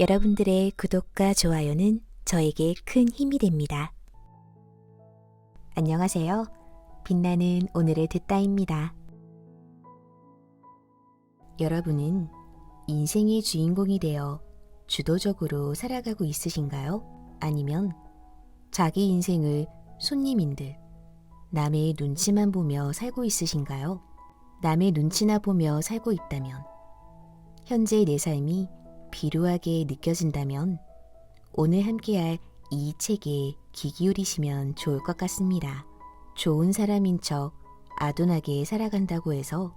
여러분들의 구독과 좋아요는 저에게 큰 힘이 됩니다. 안녕하세요. 빛나는 오늘의 듣다입니다. 여러분은 인생의 주인공이 되어 주도적으로 살아가고 있으신가요? 아니면 자기 인생을 손님인 듯 남의 눈치만 보며 살고 있으신가요? 남의 눈치나 보며 살고 있다면 현재 내 삶이 비루하게 느껴진다면 오늘 함께할 이 책에 귀 기울이시면 좋을 것 같습니다. 좋은 사람인 척 아둔하게 살아간다고 해서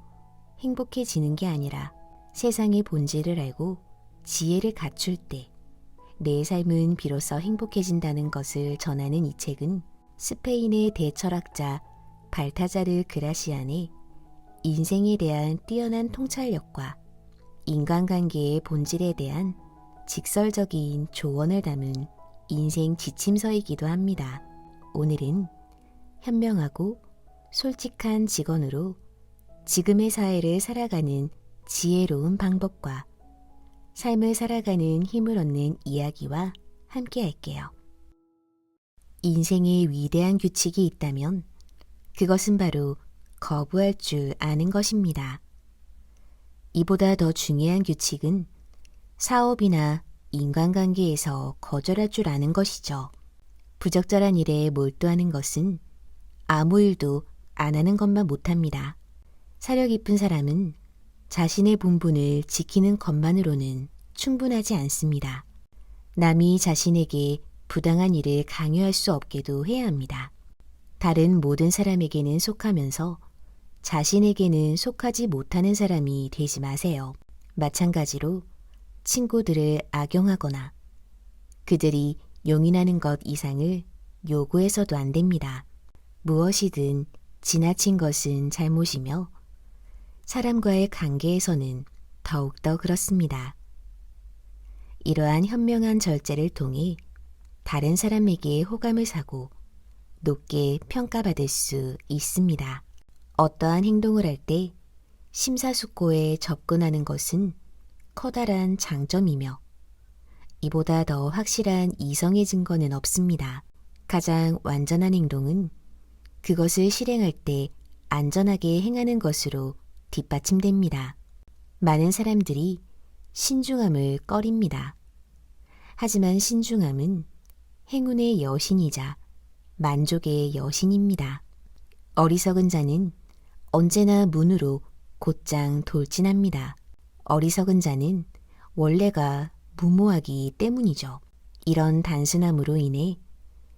행복해지는 게 아니라 세상의 본질을 알고 지혜를 갖출 때 내 삶은 비로소 행복해진다는 것을 전하는 이 책은 스페인의 대철학자 발타자르 그라시안의 인생에 대한 뛰어난 통찰력과 인간관계의 본질에 대한 직설적인 조언을 담은 인생 지침서이기도 합니다. 오늘은 현명하고 솔직한 직원으로 지금의 사회를 살아가는 지혜로운 방법과 삶을 살아가는 힘을 얻는 이야기와 함께 할게요. 인생에 위대한 규칙이 있다면 그것은 바로 거부할 줄 아는 것입니다. 이보다 더 중요한 규칙은 사업이나 인간관계에서 거절할 줄 아는 것이죠. 부적절한 일에 몰두하는 것은 아무 일도 안 하는 것만 못합니다. 사려 깊은 사람은 자신의 본분을 지키는 것만으로는 충분하지 않습니다. 남이 자신에게 부당한 일을 강요할 수 없게도 해야 합니다. 다른 모든 사람에게는 속하면서 자신에게는 속하지 못하는 사람이 되지 마세요. 마찬가지로 친구들을 악용하거나 그들이 용인하는 것 이상을 요구해서도 안 됩니다. 무엇이든 지나친 것은 잘못이며 사람과의 관계에서는 더욱더 그렇습니다. 이러한 현명한 절제를 통해 다른 사람에게 호감을 사고 높게 평가받을 수 있습니다. 어떠한 행동을 할 때 심사숙고에 접근하는 것은 커다란 장점이며 이보다 더 확실한 이성의 증거는 없습니다. 가장 완전한 행동은 그것을 실행할 때 안전하게 행하는 것으로 뒷받침됩니다. 많은 사람들이 신중함을 꺼립니다. 하지만 신중함은 행운의 여신이자 만족의 여신입니다. 어리석은 자는 언제나 문으로 곧장 돌진합니다. 어리석은 자는 원래가 무모하기 때문이죠. 이런 단순함으로 인해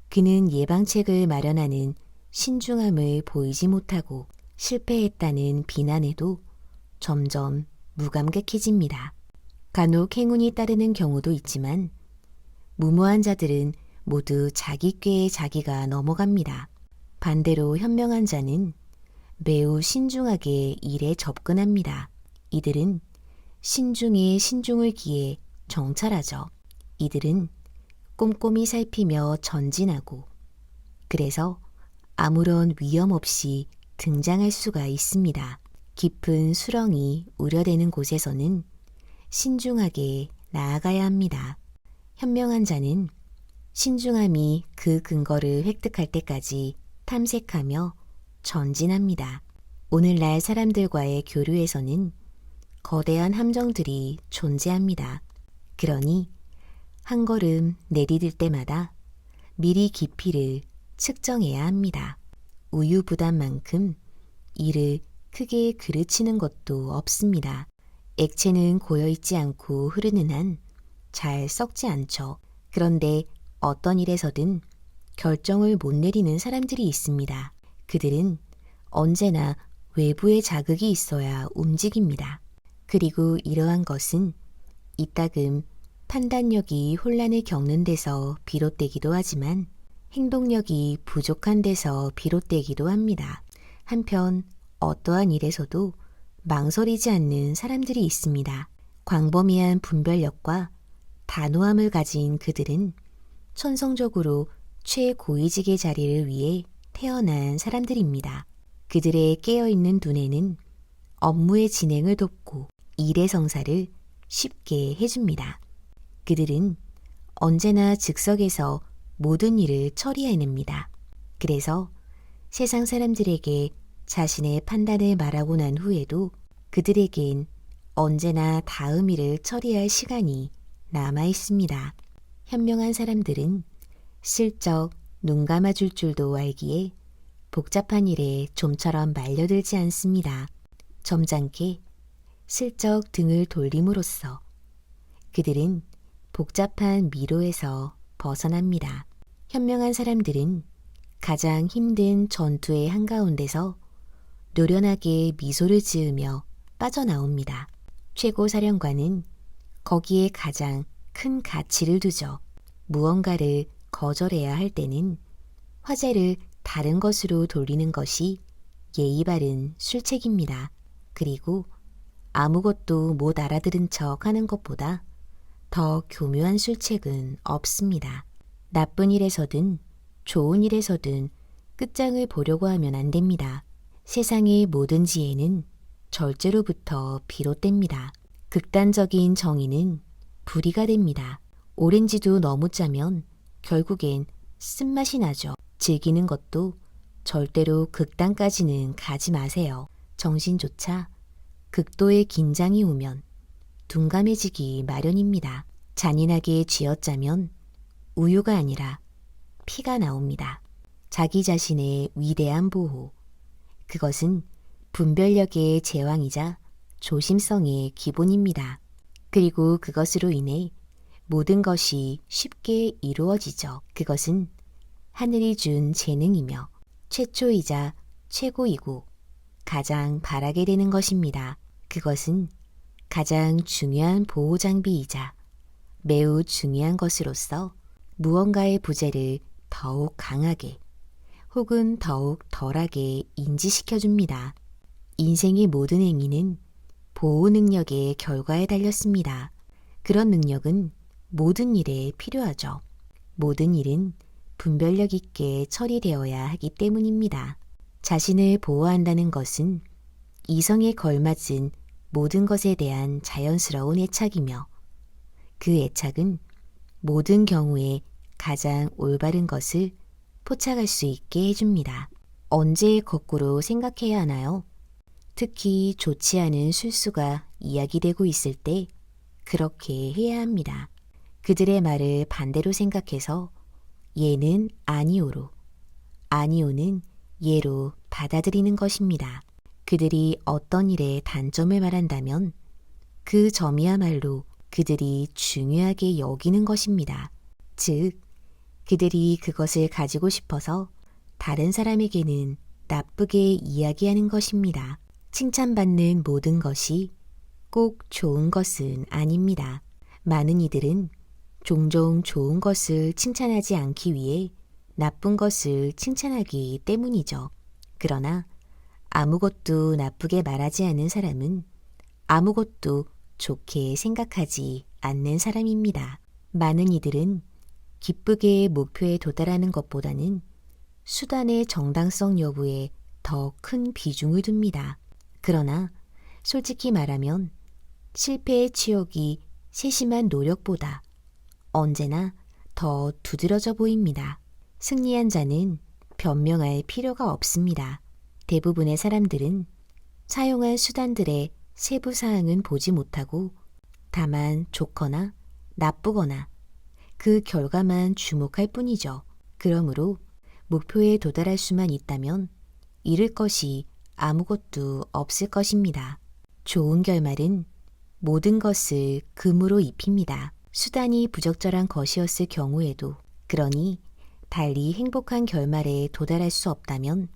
그는 예방책을 마련하는 신중함을 보이지 못하고 실패했다는 비난에도 점점 무감각해집니다. 간혹 행운이 따르는 경우도 있지만 무모한 자들은 모두 자기 꾀에 자기가 넘어갑니다. 반대로 현명한 자는 매우 신중하게 일에 접근합니다. 이들은 신중에 신중을 기해 정찰하죠. 이들은 꼼꼼히 살피며 전진하고 그래서 아무런 위험 없이 등장할 수가 있습니다. 깊은 수렁이 우려되는 곳에서는 신중하게 나아가야 합니다. 현명한 자는 신중함이 그 근거를 획득할 때까지 탐색하며 전진합니다. 오늘날 사람들과의 교류에서는 거대한 함정들이 존재합니다. 그러니 한 걸음 내디딜 때마다 미리 깊이를 측정해야 합니다. 우유부단만큼 이를 크게 그르치는 것도 없습니다. 액체는 고여있지 않고 흐르는 한 잘 썩지 않죠. 그런데 어떤 일에서든 결정을 못 내리는 사람들이 있습니다. 그들은 언제나 외부의 자극이 있어야 움직입니다. 그리고 이러한 것은 이따금 판단력이 혼란을 겪는 데서 비롯되기도 하지만 행동력이 부족한 데서 비롯되기도 합니다. 한편 어떠한 일에서도 망설이지 않는 사람들이 있습니다. 광범위한 분별력과 단호함을 가진 그들은 천성적으로 최고위직의 자리를 위해 태어난 사람들입니다. 그들의 깨어있는 두뇌는 업무의 진행을 돕고 일의 성사를 쉽게 해줍니다. 그들은 언제나 즉석에서 모든 일을 처리해냅니다. 그래서 세상 사람들에게 자신의 판단을 말하고 난 후에도 그들에겐 언제나 다음 일을 처리할 시간이 남아 있습니다. 현명한 사람들은 슬쩍 눈 감아줄 줄도 알기에 복잡한 일에 좀처럼 말려들지 않습니다. 점잖게 슬쩍 등을 돌림으로써 그들은 복잡한 미로에서 벗어납니다. 현명한 사람들은 가장 힘든 전투의 한가운데서 노련하게 미소를 지으며 빠져나옵니다. 최고 사령관은 거기에 가장 큰 가치를 두죠. 무언가를 거절해야 할 때는 화제를 다른 것으로 돌리는 것이 예의 바른 술책입니다. 그리고 아무것도 못 알아들은 척 하는 것보다 더 교묘한 술책은 없습니다. 나쁜 일에서든 좋은 일에서든 끝장을 보려고 하면 안 됩니다. 세상의 모든 지혜는 절제로부터 비롯됩니다. 극단적인 정의는 불의가 됩니다. 오렌지도 너무 짜면 결국엔 쓴맛이 나죠. 즐기는 것도 절대로 극단까지는 가지 마세요. 정신조차 극도의 긴장이 오면 둔감해지기 마련입니다. 잔인하게 쥐어짜면 우유가 아니라 피가 나옵니다. 자기 자신의 위대한 보호. 그것은 분별력의 제왕이자 조심성의 기본입니다. 그리고 그것으로 인해 모든 것이 쉽게 이루어지죠. 그것은 하늘이 준 재능이며 최초이자 최고이고 가장 바라게 되는 것입니다. 그것은 가장 중요한 보호 장비이자 매우 중요한 것으로서 무언가의 부재를 더욱 강하게 혹은 더욱 덜하게 인지시켜 줍니다. 인생의 모든 행위는 보호 능력의 결과에 달렸습니다. 그런 능력은 모든 일에 필요하죠. 모든 일은 분별력 있게 처리되어야 하기 때문입니다. 자신을 보호한다는 것은 이성에 걸맞은 모든 것에 대한 자연스러운 애착이며 그 애착은 모든 경우에 가장 올바른 것을 포착할 수 있게 해줍니다. 언제 거꾸로 생각해야 하나요? 특히 좋지 않은 술수가 이야기되고 있을 때 그렇게 해야 합니다. 그들의 말을 반대로 생각해서 예는 아니오로, 아니오는 예로 받아들이는 것입니다. 그들이 어떤 일에 단점을 말한다면 그 점이야말로 그들이 중요하게 여기는 것입니다. 즉, 그들이 그것을 가지고 싶어서 다른 사람에게는 나쁘게 이야기하는 것입니다. 칭찬받는 모든 것이 꼭 좋은 것은 아닙니다. 많은 이들은 종종 좋은 것을 칭찬하지 않기 위해 나쁜 것을 칭찬하기 때문이죠. 그러나 아무것도 나쁘게 말하지 않는 사람은 아무것도 좋게 생각하지 않는 사람입니다. 많은 이들은 기쁘게 목표에 도달하는 것보다는 수단의 정당성 여부에 더 큰 비중을 둡니다. 그러나 솔직히 말하면 실패의 치욕이 세심한 노력보다 언제나 더 두드러져 보입니다. 승리한 자는 변명할 필요가 없습니다. 대부분의 사람들은 사용한 수단들의 세부 사항은 보지 못하고 다만 좋거나 나쁘거나 그 결과만 주목할 뿐이죠. 그러므로 목표에 도달할 수만 있다면 잃을 것이 아무것도 없을 것입니다. 좋은 결말은 모든 것을 금으로 입힙니다. 수단이 부적절한 것이었을 경우에도 그러니 달리 행복한 결말에 도달할 수 없다면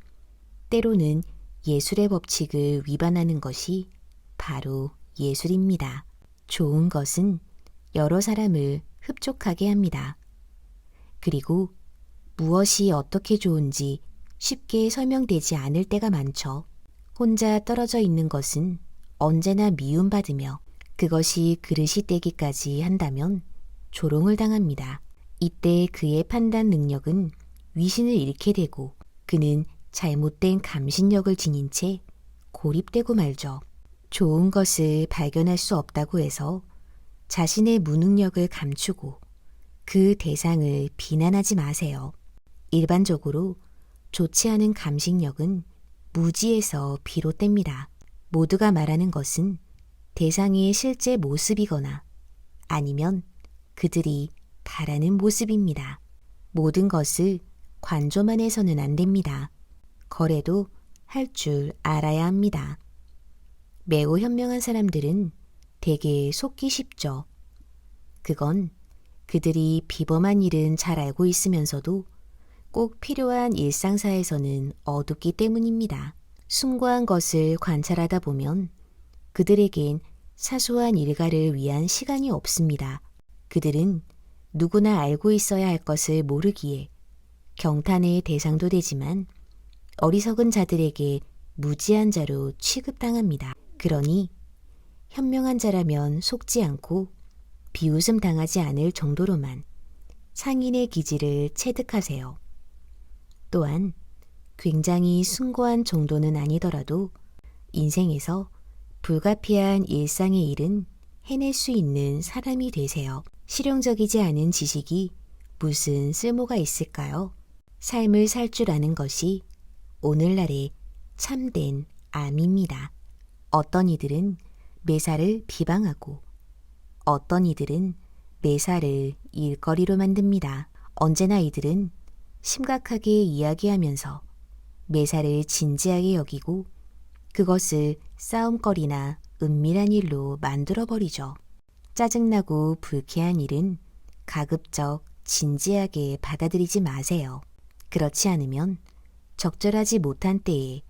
때로는 예술의 법칙을 위반하는 것이 바로 예술입니다. 좋은 것은 여러 사람을 흡족하게 합니다. 그리고 무엇이 어떻게 좋은지 쉽게 설명되지 않을 때가 많죠. 혼자 떨어져 있는 것은 언제나 미움받으며 그것이 그릇이 떼기까지 한다면 조롱을 당합니다. 이때 그의 판단 능력은 위신을 잃게 되고 그는 잘못된 감신력을 지닌 채 고립되고 말죠. 좋은 것을 발견할 수 없다고 해서 자신의 무능력을 감추고 그 대상을 비난하지 마세요. 일반적으로 좋지 않은 감식력은 무지에서 비롯됩니다. 모두가 말하는 것은 대상의 실제 모습이거나 아니면 그들이 바라는 모습입니다. 모든 것을 관조만 해서는 안 됩니다. 거래도 할 줄 알아야 합니다. 매우 현명한 사람들은 대개 속기 쉽죠. 그건 그들이 비범한 일은 잘 알고 있으면서도 꼭 필요한 일상사에서는 어둡기 때문입니다. 숭고한 것을 관찰하다 보면 그들에겐 사소한 일가를 위한 시간이 없습니다. 그들은 누구나 알고 있어야 할 것을 모르기에 경탄의 대상도 되지만 어리석은 자들에게 무지한 자로 취급당합니다. 그러니 현명한 자라면 속지 않고 비웃음 당하지 않을 정도로만 상인의 기질을 체득하세요. 또한 굉장히 숭고한 정도는 아니더라도 인생에서 불가피한 일상의 일은 해낼 수 있는 사람이 되세요. 실용적이지 않은 지식이 무슨 쓸모가 있을까요? 삶을 살 줄 아는 것이 오늘날의 참된 암입니다. 어떤 이들은 매사를 비방하고 어떤 이들은 매사를 일거리로 만듭니다. 언제나 이들은 심각하게 이야기하면서 매사를 진지하게 여기고 그것을 싸움거리나 은밀한 일로 만들어버리죠. 짜증나고 불쾌한 일은 가급적 진지하게 받아들이지 마세요. 그렇지 않으면 적절하지 못한 때에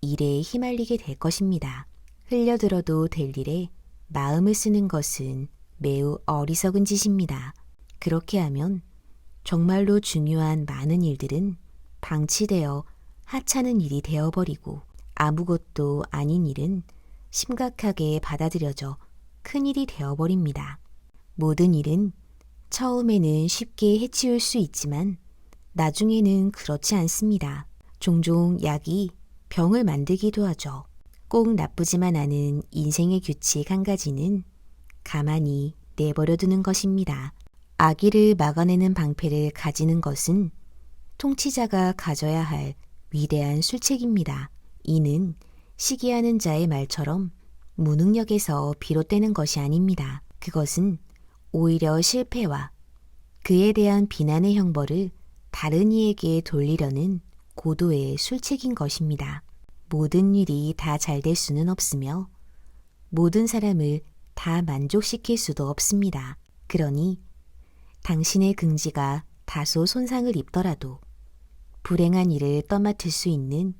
일에 휘말리게 될 것입니다. 흘려들어도 될 일에 마음을 쓰는 것은 매우 어리석은 짓입니다. 그렇게 하면 정말로 중요한 많은 일들은 방치되어 하찮은 일이 되어버리고 아무것도 아닌 일은 심각하게 받아들여져 큰 일이 되어버립니다. 모든 일은 처음에는 쉽게 해치울 수 있지만 나중에는 그렇지 않습니다. 종종 약이 병을 만들기도 하죠. 꼭 나쁘지만 않은 인생의 규칙 한 가지는 가만히 내버려 두는 것입니다. 아기를 막아내는 방패를 가지는 것은 통치자가 가져야 할 위대한 술책입니다. 이는 시기하는 자의 말처럼 무능력에서 비롯되는 것이 아닙니다. 그것은 오히려 실패와 그에 대한 비난의 형벌을 다른 이에게 돌리려는 고도의 술책인 것입니다. 모든 일이 다 잘 될 수는 없으며 모든 사람을 다 만족시킬 수도 없습니다. 그러니 당신의 긍지가 다소 손상을 입더라도 불행한 일을 떠맡을 수 있는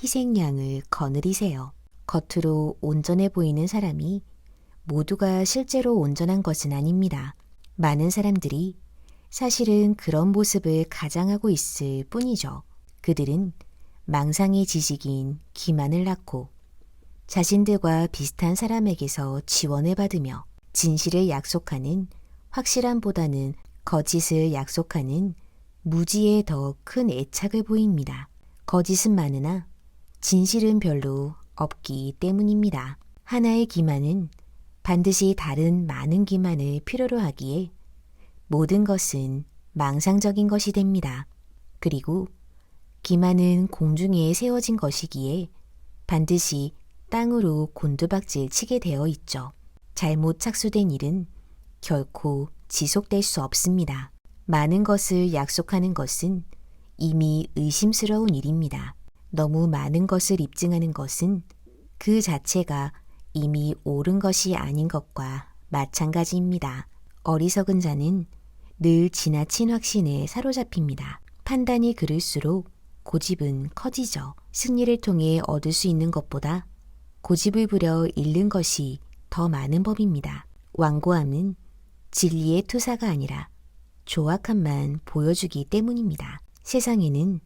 희생양을 거느리세요. 겉으로 온전해 보이는 사람이 모두가 실제로 온전한 것은 아닙니다. 많은 사람들이 사실은 그런 모습을 가장하고 있을 뿐이죠. 그들은 망상의 지식인 기만을 낳고 자신들과 비슷한 사람에게서 지원을 받으며 진실을 약속하는 확실함보다는 거짓을 약속하는 무지에 더 큰 애착을 보입니다. 거짓은 많으나 진실은 별로 없기 때문입니다. 하나의 기만은 반드시 다른 많은 기만을 필요로 하기에 모든 것은 망상적인 것이 됩니다. 그리고 기만은 공중에 세워진 것이기에 반드시 땅으로 곤두박질 치게 되어 있죠. 잘못 착수된 일은 결코 지속될 수 없습니다. 많은 것을 약속하는 것은 이미 의심스러운 일입니다. 너무 많은 것을 입증하는 것은 그 자체가 이미 옳은 것이 아닌 것과 마찬가지입니다. 어리석은 자는 늘 지나친 확신에 사로잡힙니다. 판단이 그럴수록 고집은 커지죠. 승리를 통해 얻을 수 있는 것보다 고집을 부려 잃는 것이 더 많은 법입니다. 완고함은 진리의 투사가 아니라 조악함만 보여주기 때문입니다. 세상에는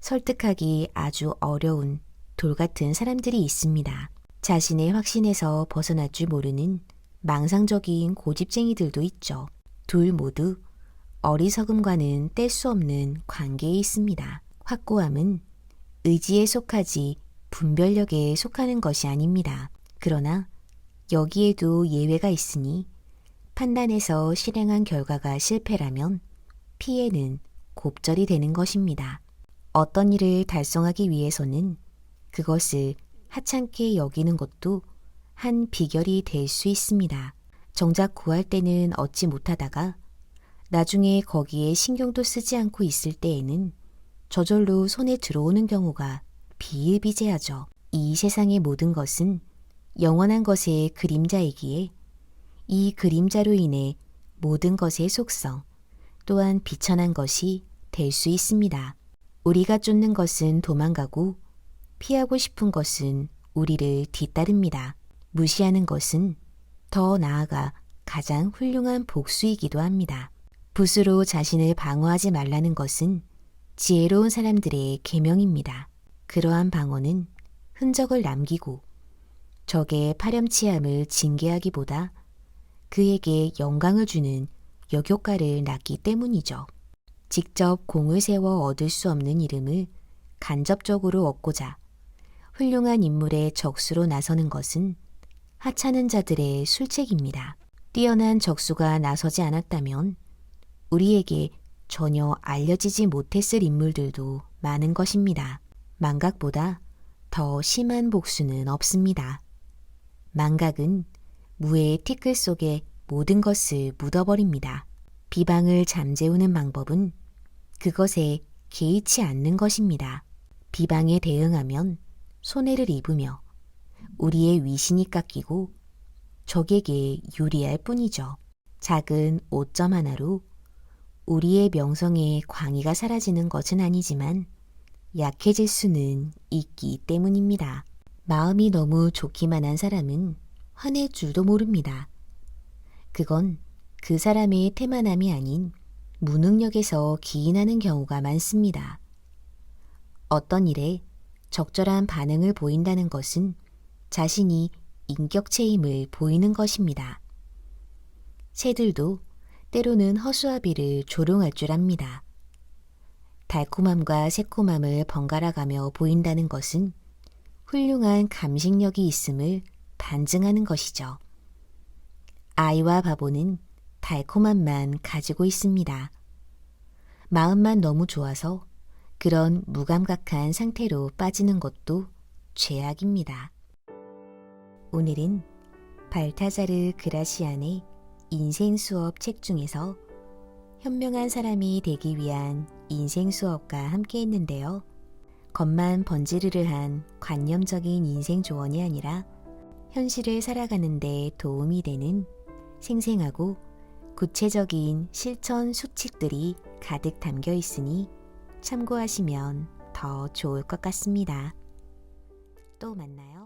설득하기 아주 어려운 돌 같은 사람들이 있습니다. 자신의 확신에서 벗어날 줄 모르는 망상적인 고집쟁이들도 있죠. 둘 모두 어리석음과는 뗄 수 없는 관계에 있습니다. 확고함은 의지에 속하지 분별력에 속하는 것이 아닙니다. 그러나 여기에도 예외가 있으니 판단해서 실행한 결과가 실패라면 피해는 곱절이 되는 것입니다. 어떤 일을 달성하기 위해서는 그것을 하찮게 여기는 것도 한 비결이 될 수 있습니다. 정작 구할 때는 얻지 못하다가 나중에 거기에 신경도 쓰지 않고 있을 때에는 저절로 손에 들어오는 경우가 비일비재하죠. 이 세상의 모든 것은 영원한 것의 그림자이기에 이 그림자로 인해 모든 것의 속성 또한 비천한 것이 될 수 있습니다. 우리가 쫓는 것은 도망가고 피하고 싶은 것은 우리를 뒤따릅니다. 무시하는 것은 더 나아가 가장 훌륭한 복수이기도 합니다. 붓으로 자신을 방어하지 말라는 것은 지혜로운 사람들의 계명입니다. 그러한 방어는 흔적을 남기고 적의 파렴치함을 징계하기보다 그에게 영광을 주는 역효과를 낳기 때문이죠. 직접 공을 세워 얻을 수 없는 이름을 간접적으로 얻고자 훌륭한 인물의 적수로 나서는 것은 하찮은 자들의 술책입니다. 뛰어난 적수가 나서지 않았다면 우리에게 전혀 알려지지 못했을 인물들도 많은 것입니다. 망각보다 더 심한 복수는 없습니다. 망각은 무의 티끌 속에 모든 것을 묻어버립니다. 비방을 잠재우는 방법은 그것에 개의치 않는 것입니다. 비방에 대응하면 손해를 입으며 우리의 위신이 깎이고 적에게 유리할 뿐이죠. 작은 오점 하나로 우리의 명성의 광의가 사라지는 것은 아니지만 약해질 수는 있기 때문입니다. 마음이 너무 좋기만 한 사람은 화낼 줄도 모릅니다. 그건 그 사람의 태만함이 아닌 무능력에서 기인하는 경우가 많습니다. 어떤 일에 적절한 반응을 보인다는 것은 자신이 인격체임을 보이는 것입니다. 새들도 때로는 허수아비를 조롱할 줄 압니다. 달콤함과 새콤함을 번갈아 가며 보인다는 것은 훌륭한 감식력이 있음을 반증하는 것이죠. 아이와 바보는 달콤함만 가지고 있습니다. 마음만 너무 좋아서 그런 무감각한 상태로 빠지는 것도 죄악입니다. 오늘은 발타자르 그라시안의 인생 수업 책 중에서 현명한 사람이 되기 위한 인생 수업과 함께 했는데요. 겉만 번지르르한 관념적인 인생 조언이 아니라 현실을 살아가는데 도움이 되는 생생하고 구체적인 실천 수칙들이 가득 담겨 있으니 참고하시면 더 좋을 것 같습니다. 또 만나요.